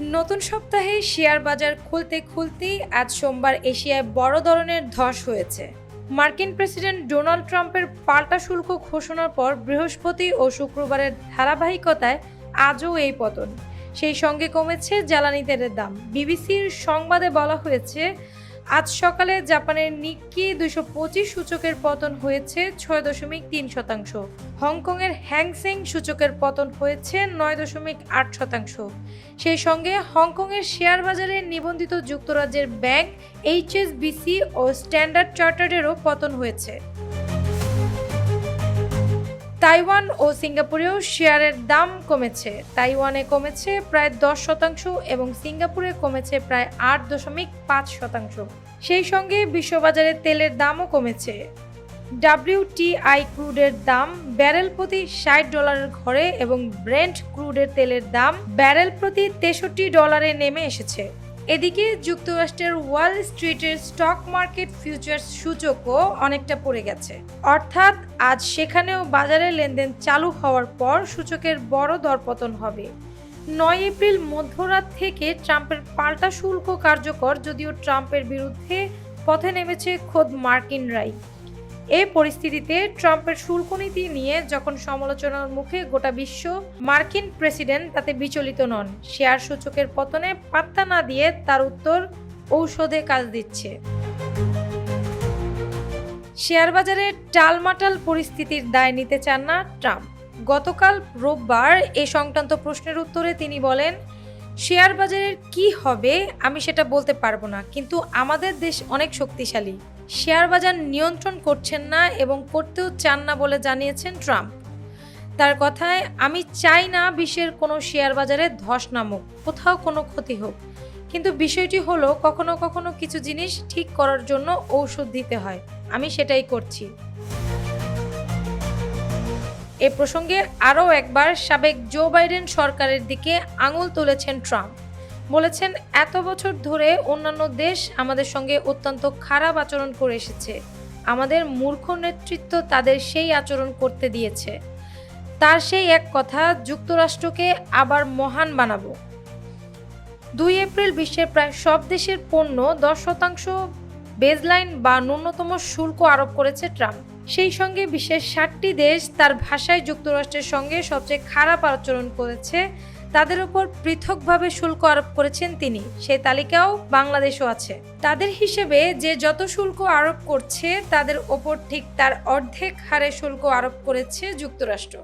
নতুন সপ্তাহে শেয়ার বাজার খুলতে খুলতেই আজ সোমবার এশিয়ায় বড় ধরনের ধস হয়েছে। মার্কিন প্রেসিডেন্ট ডোনাল্ড ট্রাম্পের পাল্টা শুল্ক ঘোষণার পর বৃহস্পতি ও শুক্রবারের ধারাবাহিকতায় আজও এই পতন। সেই সঙ্গে কমেছে জ্বালানি তেলের দাম। বিবিসির সংবাদে বলা হয়েছে আজ সকালে জাপানের নিক্কি দুশো পঁচিশ সূচকের পতন হয়েছে ছয় দশমিক তিন শতাংশ। হংকংয়ের হ্যাংসেং সূচকের পতন হয়েছে নয় দশমিক আট শতাংশ। সেই সঙ্গে হংকংয়ের শেয়ার বাজারে নিবন্ধিত যুক্তরাজ্যের ব্যাংক, এইচএসবিসি ও স্ট্যান্ডার্ড চার্টার্ডেরও পতন হয়েছে। তাইওয়ান ও সিঙ্গাপুরেও শেয়ারের দাম কমেছে। তাইওয়ানে কমেছে প্রায় দশ শতাংশ এবং সিঙ্গাপুরে কমেছে প্রায় আট দশমিক পাঁচ শতাংশ। সেই সঙ্গে বিশ্ববাজারে তেলের দামও কমেছে। ডাব্লিউটিআই ক্রুডের দাম ব্যারেল প্রতি ষাট ডলারের ঘরে এবং ব্রেন্ট ক্রুডের তেলের দাম ব্যারেল প্রতি তেষট্টি ডলারে নেমে এসেছে। এদিকে যুক্তরাষ্ট্রের ওয়াল স্ট্রিটের স্টক মার্কেট ফিউচার সূচকও অনেকটা পড়ে গেছে। অর্থাৎ আজ সেখানেও বাজারে লেনদেন চালু হওয়ার পর সূচকের বড় দরপতন হবে। নয় এপ্রিল মধ্যরাত থেকে ট্রাম্পের পাল্টা শুল্ক কার্যকর, যদিও ট্রাম্পের বিরুদ্ধে পথে নেমেছে খোদ মার্কিনরাই এই পরিস্থিতিতে ট্রাম্পের শুল্ক নীতি নিয়ে যখন সমালোচনার মুখে গোটা বিশ্ব, মার্কিন প্রেসিডেন্ট তাতে বিচলিত নন। শেয়ার সূচকের পতনে পাত্তা না দিয়ে তার উত্তর, ঔষধে কাজ দিচ্ছে। শেয়ার বাজারে টালমাটাল পরিস্থিতির দায় নিতে চান না ট্রাম্প। গতকাল রোববার এ সংক্রান্ত প্রশ্নের উত্তরে তিনি বলেন শেয়ার বাজারের কি হবে আমি সেটা বলতে পারব না, কিন্তু আমাদের দেশ অনেক শক্তিশালী। শেয়ার বাজার নিয়ন্ত্রণ করছেন না এবং করতেও চান না বলে জানিয়েছেন ট্রাম্প। তার কথায়, আমি চাই না বিশ্বের কোনো শেয়ার বাজারে ধস নামুক, কোথাও কোনো ক্ষতি হোক। কিন্তু বিষয়টি হলো, কখনো কখনো কিছু জিনিস ঠিক করার জন্য ঔষধ দিতে হয়। আমি সেটাই করছি। এ প্রসঙ্গে আরও একবার সাবেক জো বাইডেন সরকারের দিকে আঙুল তুলেছেন ট্রাম্প। বলেছেন, এত বছর ধরে অন্যান্য দেশ আমাদের সঙ্গে অত্যন্ত খারাপ আচরণ করে এসেছে। আমাদের মূর্খ নেতৃত্ব তাদের সেই আচরণ করতে দিয়েছে। তার সেই এক কথা, যুক্তরাষ্ট্রকে আবার মহান বানাবো। দুই এপ্রিল বিশ্বের প্রায় সব দেশের পণ্য দশ শতাংশ বেজলাইন বা ন্যূনতম শুল্ক আরোপ করেছে ট্রাম্প। সেই সঙ্গে বিশ্বের ষাটটি দেশ তার ভাষায় যুক্তরাষ্ট্রের সঙ্গে সবচেয়ে খারাপ আচরণ করেছে। তাদের উপর পৃথকভাবে শুল্ক আরোপ করেছেন তিনি। সেই তালিকাও বাংলাদেশও আছে। তাদের হিসেবে যে যত শুল্ক আরোপ করছে, তাদের ওপর ঠিক তার অর্ধেক হারে শুল্ক আরোপ করেছে যুক্তরাষ্ট্র।